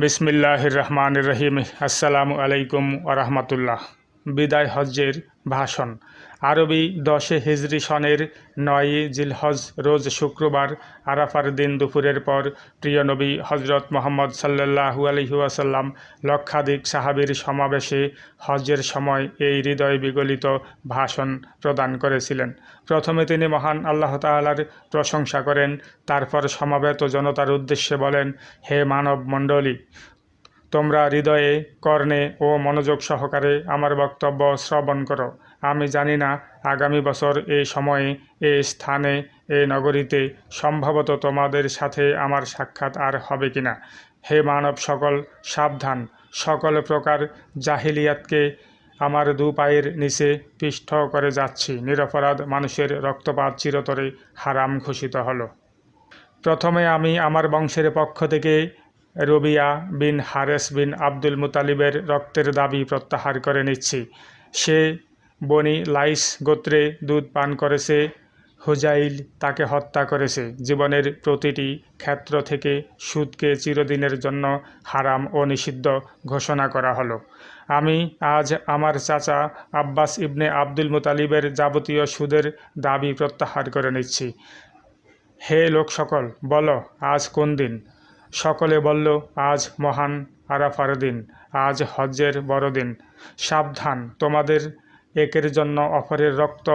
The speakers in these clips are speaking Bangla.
বিসমিল্লাহির রহমান রহিম। আসসালামু আলাইকুম ওরহমতুল্লাহ বিদায় হজ্জের ভাষণ। আরবি দশে হিজরি সনের নয়ই জিলহজ রোজ শুক্রবার আরাফার দিন দুপুরের পর প্রিয় নবী হজরত মোহাম্মদ সাল্লাহু আলহিউসাল্লাম লক্ষাধিক সাহাবির সমাবেশে হজ্জের সময় এই হৃদয় বিগলিত ভাষণ প্রদান করেছিলেন। প্রথমে তিনি মহান আল্লাহ তালার প্রশংসা করেন, তারপর সমাবেত জনতার উদ্দেশ্যে বলেন, হে মানব মণ্ডলী তোমরা হৃদয়ে, কর্ণে ও মনোযোগ সহকারে আমার বক্তব্য শ্রবণ করো। আমি জানি না আগামী বছর এই সময়ে এই স্থানে এই নগরীতে সম্ভবত তোমাদের সাথে আমার সাক্ষাৎ আর হবে কিনা। হে মানব সকল, সাবধান। সকল প্রকার জাহিলিয়াতকে আমার দু পায়ের নিচে পিষ্ঠ করে যাচ্ছি। নিরপরাধ মানুষের রক্তপাত চিরতরে হারাম ঘোষিত হলো। প্রথমে আমি আমার বংশের পক্ষ থেকে রবিয়া বিন হারেস বিন আব্দুল মুতালিবের রক্তের দাবি প্রত্যাহার করে নিচ্ছি। সে বনি লাইস গোত্রে দুধ পান করেছে, হুজাইল তাকে হত্যা করেছে। জীবনের প্রতিটি ক্ষেত্র থেকে সুদকে চিরদিনের জন্য হারাম ও নিষিদ্ধ ঘোষণা করা হলো। আমি আজ আমার চাচা আব্বাস ইবনে আব্দুল মুতালিবের যাবতীয় সুদের দাবি প্রত্যাহার করে নিচ্ছি। হে লোক সকল বলো, আজ কোন দিন? সকলে বলল, আজ মহান আরাফার দিন, আজ হজ্জের বড়দিন সাবধান, তোমাদের একের জন্য অপরের রক্ত,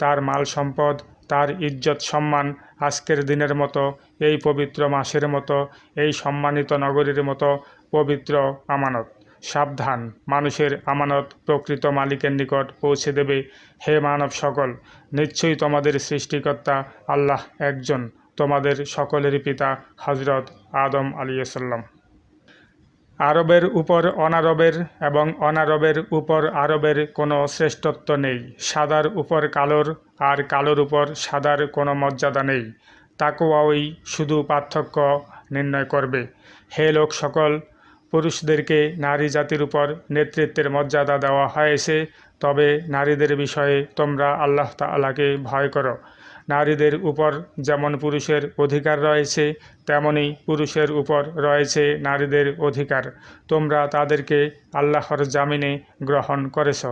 তার মাল সম্পদ, তার ইজ্জত সম্মান আজকের দিনের মতো, এই পবিত্র মাসের মতো, এই সম্মানিত নগরীর মতো পবিত্র আমানত। সাবধান, মানুষের আমানত প্রকৃত মালিকের নিকট পৌঁছে দেবে। হে মানব সকল, নিশ্চয়ই তোমাদের সৃষ্টিকর্তা আল্লাহ একজন, তোমাদের সকলের পিতা হজরত আদম আলিয়াল্লাম আরবের উপর অনারবের এবং অনারবের উপর আরবের কোনো শ্রেষ্ঠত্ব নেই। সাদার উপর কালোর আর কালোর উপর সাদার কোনো মর্যাদা নেই। তাকুয়াই শুধু পার্থক্য নির্ণয় করবে। হে লোক সকল, পুরুষদেরকে নারী জাতির উপর নেতৃত্বের মর্যাদা দেওয়া হয়েছে, তবে নারীদের বিষয়ে তোমরা আল্লাহ তালাকে ভয় করো। নারীদের উপর যেমন পুরুষের অধিকার রয়েছে, তেমনি পুরুষের উপর রয়েছে নারীদের অধিকার। তোমরা তাদেরকে আল্লাহর জামিনে গ্রহণ করেছ।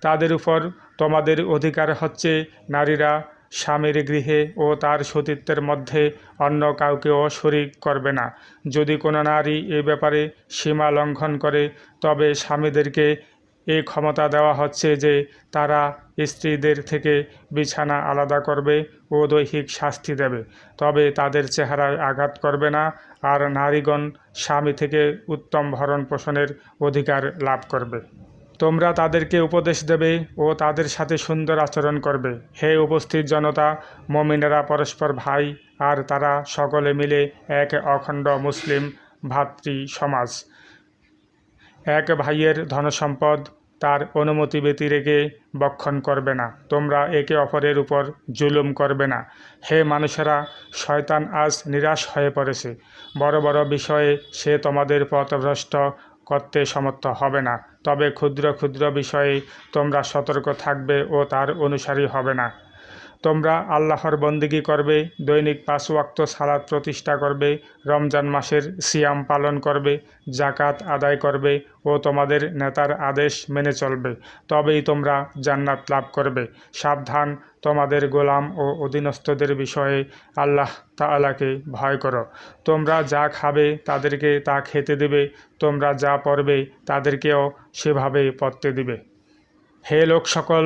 তাদের উপর তোমাদের অধিকার হচ্ছে নারীরা স্বামীর গৃহে ও তার সতীত্বের মধ্যে অন্য কাউকেও শরিক করবে না। যদি কোনো নারী এ ব্যাপারে সীমা লঙ্ঘন করে, তবে স্বামীদেরকে এই ক্ষমতা দেওয়া হচ্ছে যে তারা স্ত্রীদের থেকে বিছানা আলাদা করবে ও দৈহিক শাস্তি দেবে। তবে তাদের চেহারায় আঘাত করবে না আর নারীগণ স্বামী থেকে উত্তম ভরণ পোষণের অধিকার লাভ করবে। তোমরা তাদেরকে উপদেশ দেবে ও তাদের সাথে সুন্দর আচরণ করবে। হে উপস্থিত জনতা, মমিনেরা পরস্পর ভাই আর তারা সকলে মিলে এক অখণ্ড মুসলিম ভাতৃ সমাজ এক ভাইয়ের ধনসম্পদ তার অনুমতি ব্যতি রেখে বক্ষণ করবে না। তোমরা একে অপরের উপর জুলুম করবে না। হে মানুষেরা, শয়তান আজ নিরাশ হয়ে পড়েছে। বড় বড় বিষয়ে সে তোমাদের পথভ্রষ্ট করতে সমর্থ হবে না। তবে ক্ষুদ্র ক্ষুদ্র বিষয়ে তোমরা সতর্ক থাকবে ও তার অনুসারী হবে না। তোমরা আল্লাহর বন্দিগি করবে, দৈনিক পাঁচ ওয়াক্ত সালাদ প্রতিষ্ঠা করবে, রমজান মাসের সিয়াম পালন করবে জাকাত আদায় করবে ও তোমাদের নেতার আদেশ মেনে চলবে। তবেই তোমরা জান্নাত লাভ করবে। সাবধান, তোমাদের গোলাম ও অধীনস্থদের বিষয়ে আল্লাহ তালাকে ভয় করো। তোমরা যা খাবে তাদেরকে তা খেতে দেবে, তোমরা যা পড়বে তাদেরকেও সেভাবে পড়তে দিবে। হে লোক সকল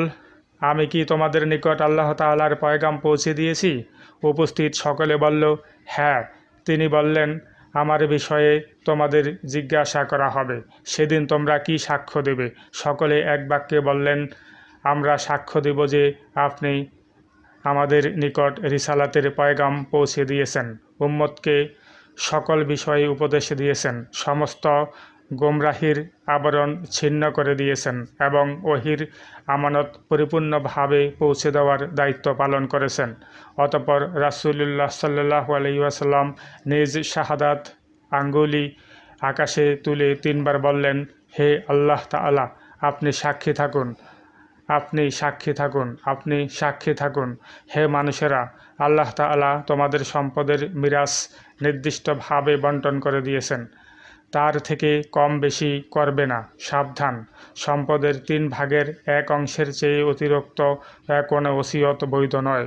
আমি কি তোমাদের নিকট আল্লাহ তাল্লার পয়গাম পৌঁছে দিয়েছি? উপস্থিত সকলে বলল হ্যাঁ। তিনি বললেন, আমার বিষয়ে তোমাদের জিজ্ঞাসা করা হবে। সেদিন তোমরা কি সাক্ষ্য দেবে? সকলে এক বাক্যে বললেন, আমরা সাক্ষ্য দেব যে আপনি আমাদের নিকট রিসালাতের পয়গাম পৌঁছে দিয়েছেন। উম্মতকে সকল বিষয়ে উপদেশ দিয়েছেন। সমস্ত গোমরাহির আবরণ ছিন্ন করে দিয়েছেন এবং ওহির আমানত পরিপূর্ণভাবে পৌঁছে দেওয়ার দায়িত্ব পালন করেছেন। অতপর রাসুলুল্লাহ সাল্লাহ আলহিউসাল্লাম নিজ শাহাদাত আঙ্গুলি আকাশে তুলে তিনবার বললেন, হে আল্লাহ তালা আপনি সাক্ষী থাকুন, আপনি সাক্ষী থাকুন, আপনি সাক্ষী থাকুন। হে মানুষেরা, আল্লাহ তালা তোমাদের সম্পদের মিরাস নির্দিষ্টভাবে বন্টন করে দিয়েছেন। তার থেকে কম বেশি করবে না, সাবধান। সম্পদের তিন ভাগের এক অংশের চেয়ে অতিরিক্ত কোনো ওসিয়ত বৈধ নয়।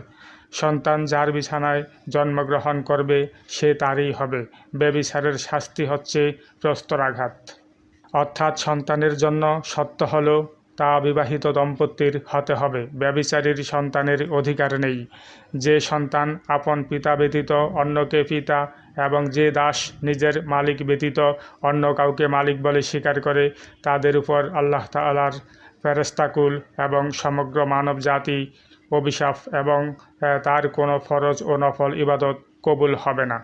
সন্তান যার বিছানায় জন্মগ্রহণ করবে, সে তারই হবে। বেবিচারের শাস্তি হচ্ছে প্রস্তরাঘাত। অর্থাৎ সন্তানের জন্য সত্য হলো তা বিবাহিত দম্পতির হতে হবে। ব্যবিচারীর সন্তানের অধিকার নেই। যে সন্তান আপন পিতা ব্যতীত অন্যকে পিতা এবং যে দাস নিজের মালিক ব্যতীত অন্য কাউকে মালিক বলে স্বীকার করে, তাদের উপর আল্লাহ তালার ফেরেস্তাকুল এবং সমগ্র মানব জাতি অভিশাপ এবং তার কোনো ফরজ ও নফল ইবাদত কবুল হবে না।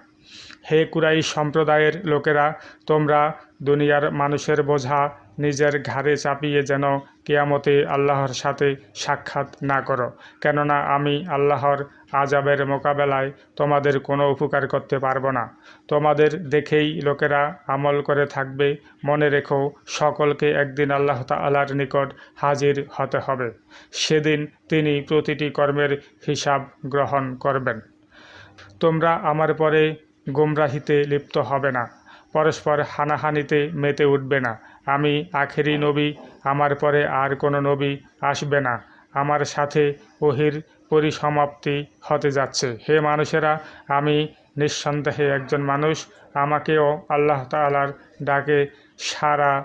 হে কুরাই সম্প্রদায়ের লোকেরা, তোমরা দুনিয়ার মানুষের বোঝা নিজের ঘাড়ে চাপিয়ে যেন কেয়ামতে আল্লাহর সাথে সাক্ষাৎ না করো। কেননা আমি আল্লাহর আজাবের মোকাবেলায় তোমাদের কোনো উপকার করতে পারব না। তোমাদের দেখেই লোকেরা আমল করে থাকবে। মনে রেখো, সকলকে একদিন আল্লাহ তাআলার নিকট হাজির হতে হবে। সেদিন তিনি প্রতিটি কর্মের হিসাব গ্রহণ করবেন। তোমরা আমার পরে গোমরাহিতে লিপ্ত হবে না। পরস্পর হানাহানিতে মেতে উঠবে না। আমি আখেরি নবী, আমার পরে আর কোনো নবী আসবে না। আমার সাথে ওহির পরিসমাপ্তি হতে যাচ্ছে। হে মানুষেরা, আমি নিঃসন্দেহে একজন মানুষ। আমাকেও আল্লাহ তাআলার ডাকে সাড়া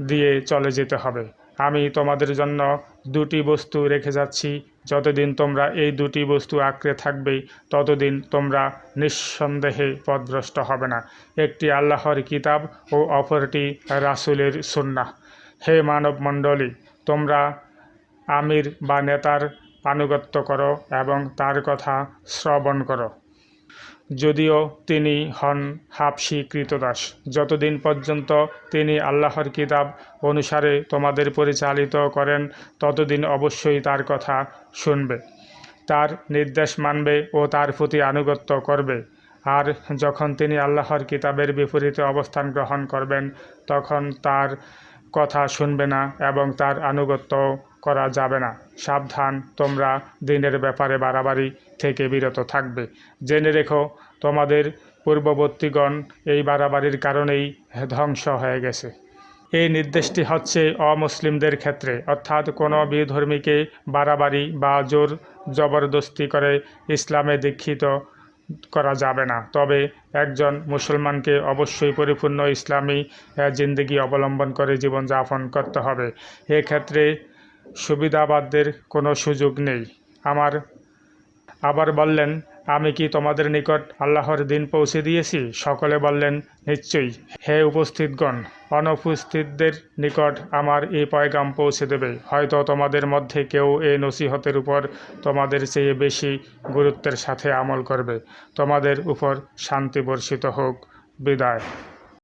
দিয়ে চলে যেতে হবে। আমি তোমাদের জন্য দুটি বস্তু রেখে যাচ্ছি। যতদিন তোমরা এই দুটি বস্তু আঁকড়ে থাকবে ততদিন তোমরা নিঃসন্দেহে পদভ্রষ্ট হবে না। একটি আল্লাহর কিতাব ও অপরটি রাসুলের সুন্না হে মানব মণ্ডলী তোমরা আমির বা নেতার আনুগত্য করো এবং তার কথা শ্রবণ করো। যদিও তিনি হন হাফসি কৃতদাস। যতদিন পর্যন্ত তিনি আল্লাহর কিতাব অনুসারে তোমাদের পরিচালিত করেন, ততদিন অবশ্যই তার কথা শুনবে। তার নির্দেশ মানবে ও তার প্রতি আনুগত্য করবে। আর যখন তিনি আল্লাহর কিতাবের বিপরীতে অবস্থান গ্রহণ করবেন, তখন তার কথা শুনবে না এবং তার আনুগত্য করা যাবে না। সাবধান, তোমরা দিনের ব্যাপারে বাড়াবাড়ি থেকে বিরত থাকবে। জেনে রেখো, তোমাদের পূর্ববর্তীগণ এই বাড়াবাড়ির কারণেই ধ্বংস হয়ে গেছে। এই নির্দেশটি হচ্ছে অমুসলিমদের ক্ষেত্রে। অর্থাৎ কোনো বিধর্মীকে বাড়াবাড়ি বা জোর জবরদস্তি করে ইসলামে দীক্ষিত করা যাবে না। তবে একজন মুসলমানকে অবশ্যই পরিপূর্ণ ইসলামী জিন্দগি অবলম্বন করে জীবনযাপন করতে হবে। এক্ষেত্রে সুবিধাবাদদের কোনো সুযোগ নেই। আমার আবার বললেন, আমি কি তোমাদের নিকট আল্লাহর দিন পৌঁছে দিয়েছি? সকলে বললেন, নিশ্চয়ই। হে উপস্থিতগণ, অনুপস্থিতদের নিকট আমার এই পয়গাম পৌঁছে দেবে। হয়তো তোমাদের মধ্যে কেউ এই নসিহতের উপর তোমাদের চেয়ে বেশি গুরুত্বের সাথে আমল করবে। তোমাদের উপর শান্তি বর্ষিত হোক। বিদায়।